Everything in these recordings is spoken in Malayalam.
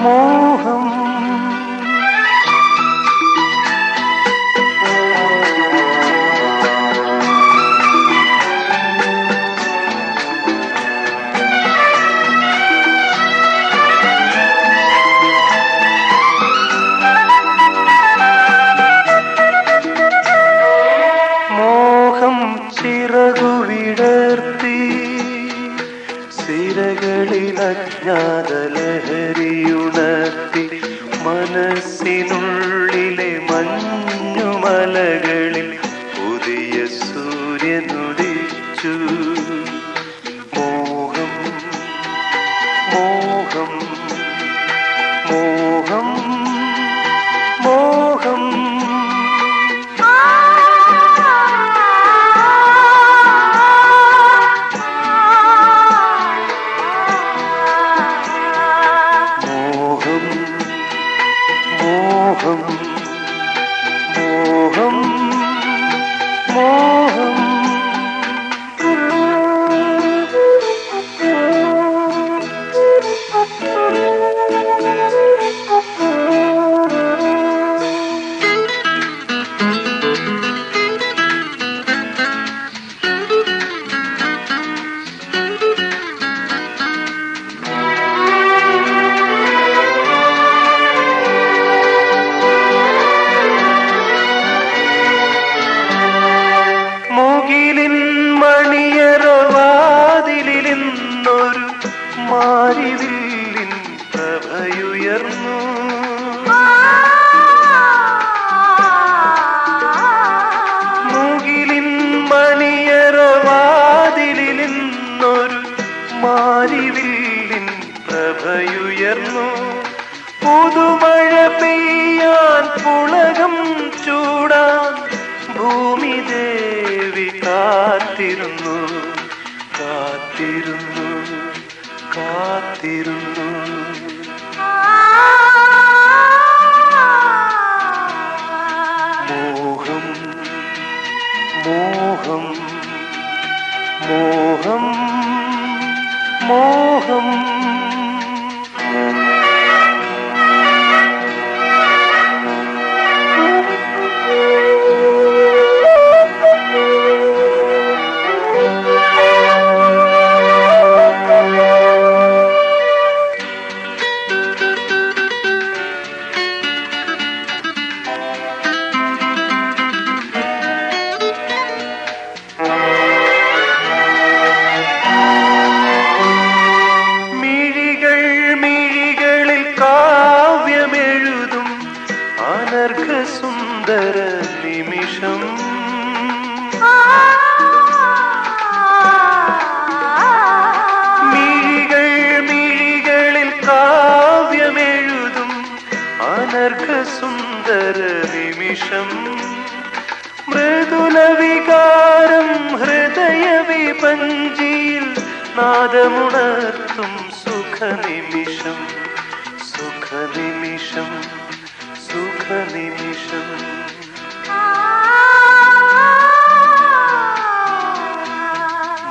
more. ലഹരിയുണർത്തി മനസ്സിനുള്ളിലെ മഞ്ഞുമലകളിൽ പുതിയ സൂര്യനുദിച്ചു മോഹം മോഹം മോഹം മോഹം Oh. മാരിവില്ലിൻ പ്രഭയുയർന്നു. പുതുമഴ പെയ്യാൻ പുളകം ചൂടാൻ ഭൂമി ദേവി കാത്തിരുന്നു. കാത്തിരുന്നു. കാത്തിരുന്നു. മോഹം മോഹം മോഹം. മോഹം സുന്ദര നിമിഷം. മൃദുല വികാരം ഹൃദയ വിപഞ്ചിയിൽ നാദമുണർത്തും സുഖനിമിഷം. സുഖനിമിഷം സുഖനിമിഷം.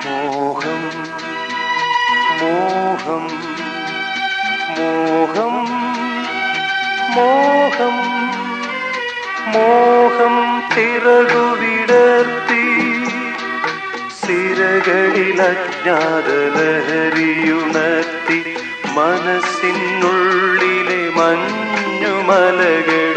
മോഹം മോഹം. മോഹം മോഹം ചിറകുവിടർത്തി സിരകളിൽ അജ്ഞാത ലഹരിയുണർത്തി മനസ്സിനുള്ളിലെ മഞ്ഞുമലകളിൽ